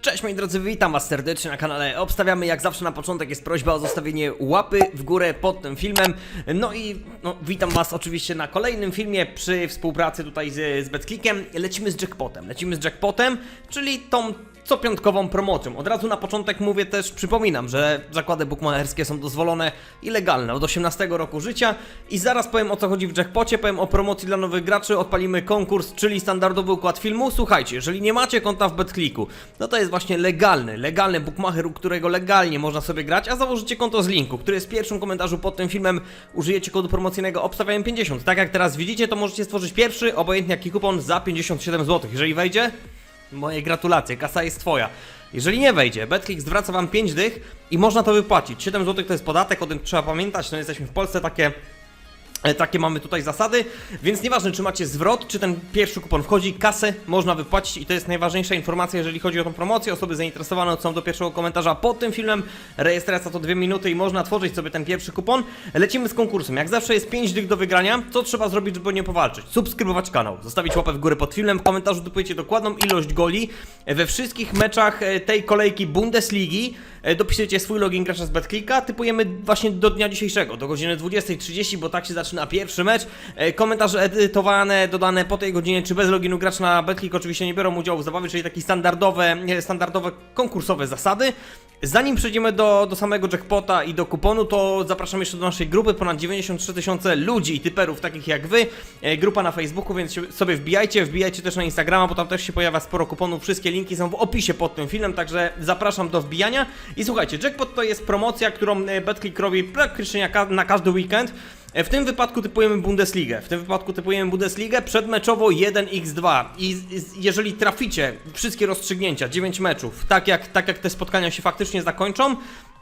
Cześć moi drodzy, witam was serdecznie na kanale. Obstawiamy, jak zawsze na początek jest prośba o zostawienie łapy w górę pod tym filmem. No i no, witam was oczywiście na kolejnym filmie przy współpracy tutaj z, z Betclickiem. Lecimy z jackpotem, lecimy z jackpotem, czyli tą co piątkową promocją. Od razu na początek mówię też, przypominam, że zakłady bukmacherskie są dozwolone i legalne od 18 roku życia i zaraz powiem o co chodzi w jackpocie, powiem o promocji dla nowych graczy, odpalimy konkurs, czyli standardowy układ filmu. Słuchajcie, jeżeli nie macie konta w BetClicku, no to jest właśnie legalny, legalny bookmacher, u którego legalnie można sobie grać, a założycie konto z linku, który jest w pierwszym komentarzu pod tym filmem, użyjecie kodu promocyjnego obstawiałem 50. Tak jak teraz widzicie, to możecie stworzyć pierwszy, obojętnie jaki kupon za 57 zł. Jeżeli wejdzie, Moje gratulacje, kasa jest twoja. Jeżeli nie wejdzie, BetClick zwraca wam 5 dych i można to wypłacić. 7 zł to jest podatek, o tym trzeba pamiętać, no jesteśmy w Polsce, takie Takie mamy tutaj zasady, więc nieważne czy macie zwrot, czy ten pierwszy kupon wchodzi, kasę można wypłacić i to jest najważniejsza informacja, jeżeli chodzi o tą promocję. Osoby zainteresowane są do pierwszego komentarza pod tym filmem. Rejestracja to 2 minuty i można tworzyć sobie ten pierwszy kupon. Lecimy z konkursem. Jak zawsze jest 5 dych do wygrania. Co trzeba zrobić, żeby nie powalczyć? Subskrybować kanał, zostawić łapę w górę pod filmem, w komentarzu typujecie dokładną ilość goli we wszystkich meczach e, tej kolejki Bundesligi. E, Dopisujecie swój login gracza z BetClicka, typujemy właśnie do dnia dzisiejszego, do godziny 20.30, bo tak się zaczyna pierwszy mecz. E, Komentarze edytowane, dodane po tej godzinie, czy bez loginu gracz na BetClick oczywiście nie biorą udziału w zabawie, czyli takie standardowe, standardowe konkursowe zasady. Zanim przejdziemy do, do samego jackpota i do kuponu, to zapraszam jeszcze do naszej grupy, ponad 93 tysiące ludzi i typerów takich jak wy. E, Grupa na Facebooku, więc sobie wbijajcie, wbijajcie też na Instagrama, bo tam też się pojawia sporo kuponów. Wszystkie linki są w opisie pod tym filmem, także zapraszam do wbijania. I słuchajcie, jackpot to jest promocja, którą e, BetClick robi praktycznie na na każdy weekend. E, W tym wypadku typujemy Bundesligę. W tym wypadku typujemy Bundesligę przedmeczowo 1x2. I jeżeli traficie wszystkie rozstrzygnięcia, 9 meczów, tak jak, tak jak te spotkania się faktycznie zakończą,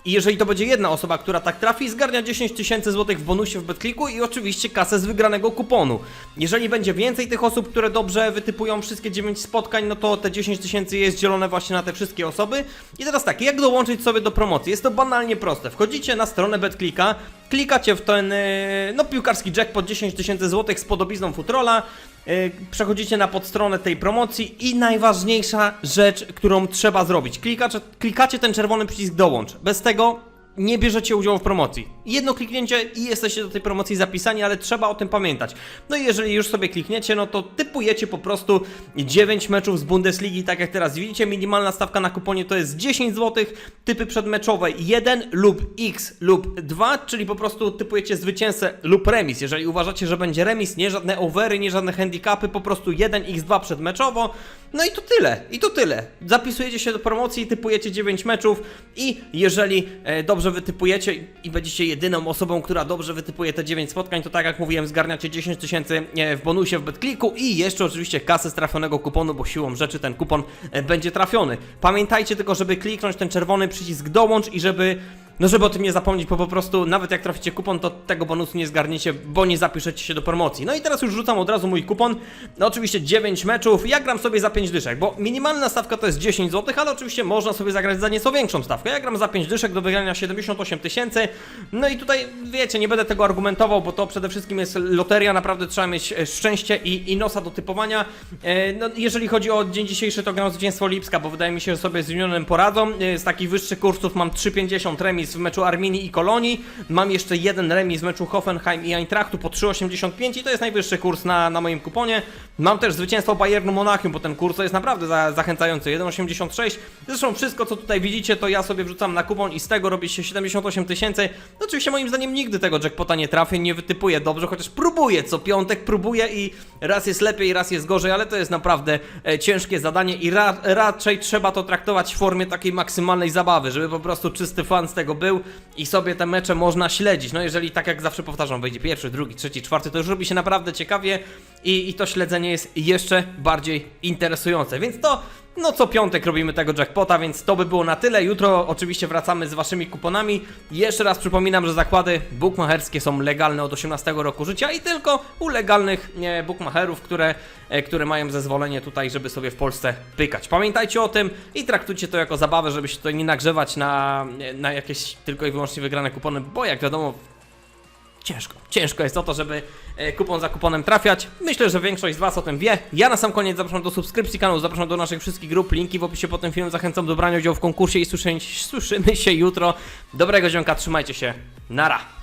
i jeżeli to będzie jedna osoba, która tak trafi, zgarnia 10 tysięcy złotych w bonusie w BetClicku i oczywiście kasę z wygranego kuponu. Jeżeli będzie więcej tych osób, które dobrze wytypują wszystkie 9 spotkań, no to te 10 tysięcy jest dzielone właśnie na te wszystkie osoby. I teraz tak, jak dołączyć sobie do promocji? Jest to banalnie proste. Wchodzicie na stronę BetClicka, klikacie w ten, e, no piłkarski jackpot 10 tysięcy złotych z podobizną futrola, e, przechodzicie na podstronę tej promocji i najważniejsza rzecz, którą trzeba zrobić. Klikacie, klikacie ten czerwony przycisk dołącz. Bez tego nie bierzecie udziału w promocji. Jedno kliknięcie i jesteście do tej promocji zapisani, ale trzeba o tym pamiętać. No i jeżeli już sobie klikniecie, no to typujecie po prostu 9 meczów z Bundesligi, tak jak teraz widzicie. Minimalna stawka na kuponie to jest 10 zł, typy przedmeczowe 1 lub X lub 2, czyli po prostu typujecie zwycięzcę lub remis. Jeżeli uważacie, że będzie remis, nie żadne overy, nie żadne handicapy, po prostu 1x2 przedmeczowo. No i to tyle, i to tyle. Zapisujecie się do promocji, typujecie 9 meczów i jeżeli e, dobrze wytypujecie i będziecie jedyną osobą, która dobrze wytypuje te 9 spotkań, to tak jak mówiłem, zgarniacie 10 tysięcy e, w bonusie w BetClicku i jeszcze oczywiście kasę z trafionego kuponu, bo siłą rzeczy ten kupon e, będzie trafiony. Pamiętajcie tylko, żeby kliknąć ten czerwony przycisk dołącz i żeby no żeby o tym nie zapomnieć, bo po prostu nawet jak traficie kupon, to tego bonusu nie zgarniecie, bo nie zapiszecie się do promocji. No i teraz już rzucam od razu mój kupon. No oczywiście 9 meczów, ja gram sobie za 5 dyszek, bo minimalna stawka to jest 10 zł, ale oczywiście można sobie zagrać za nieco większą stawkę. Ja gram za 5 dyszek do wygrania 78 tysięcy. No i tutaj wiecie, nie będę tego argumentował, bo to przede wszystkim jest loteria, naprawdę trzeba mieć e, szczęście i, i nosa do typowania. E, no, jeżeli chodzi o dzień dzisiejszy, to gram zwycięstwo Lipska, bo wydaje mi się, że sobie z Unionem poradzą. E, Z takich wyższych kursów mam 3,50 remis w meczu Arminii i Kolonii. Mam jeszcze jeden remis w meczu Hoffenheim i Eintrachtu po 3,85 i to jest najwyższy kurs na, na moim kuponie. Mam też zwycięstwo Bayernu Monachium, bo ten kurs to jest naprawdę za, zachęcający. 1,86. Zresztą wszystko, co tutaj widzicie, to ja sobie wrzucam na kupon i z tego robi się 78 tysięcy. No oczywiście moim zdaniem nigdy tego jackpota nie trafię, nie wytypuję dobrze, chociaż próbuję co piątek, próbuję i raz jest lepiej, raz jest gorzej, ale to jest naprawdę e, ciężkie zadanie i ra, raczej trzeba to traktować w formie takiej maksymalnej zabawy, żeby po prostu czysty fan z tego był i sobie te mecze można śledzić. No jeżeli tak jak zawsze powtarzam, wejdzie pierwszy, drugi, trzeci, czwarty, to już robi się naprawdę ciekawie i, i to śledzenie jest jeszcze bardziej interesujące. Więc to no co piątek robimy tego jackpota, więc to by było na tyle. Jutro oczywiście wracamy z waszymi kuponami. Jeszcze raz przypominam, że zakłady bookmacherskie są legalne od 18 roku życia i tylko u legalnych bookmacherów, które, e, które mają zezwolenie tutaj, żeby sobie w Polsce pykać. Pamiętajcie o tym i traktujcie to jako zabawę, żeby się tutaj nie nagrzewać na, na jakieś tylko i wyłącznie wygrane kupony, bo jak wiadomo ciężko. Ciężko jest o to, żeby e, kupon za kuponem trafiać. Myślę, że większość z Was o tym wie. Ja na sam koniec zapraszam do subskrypcji kanału, zapraszam do naszych wszystkich grup, linki w opisie pod tym filmem. Zachęcam do brania udziału w konkursie i słyszy, słyszymy się jutro. Dobrego dzionka, trzymajcie się. Nara!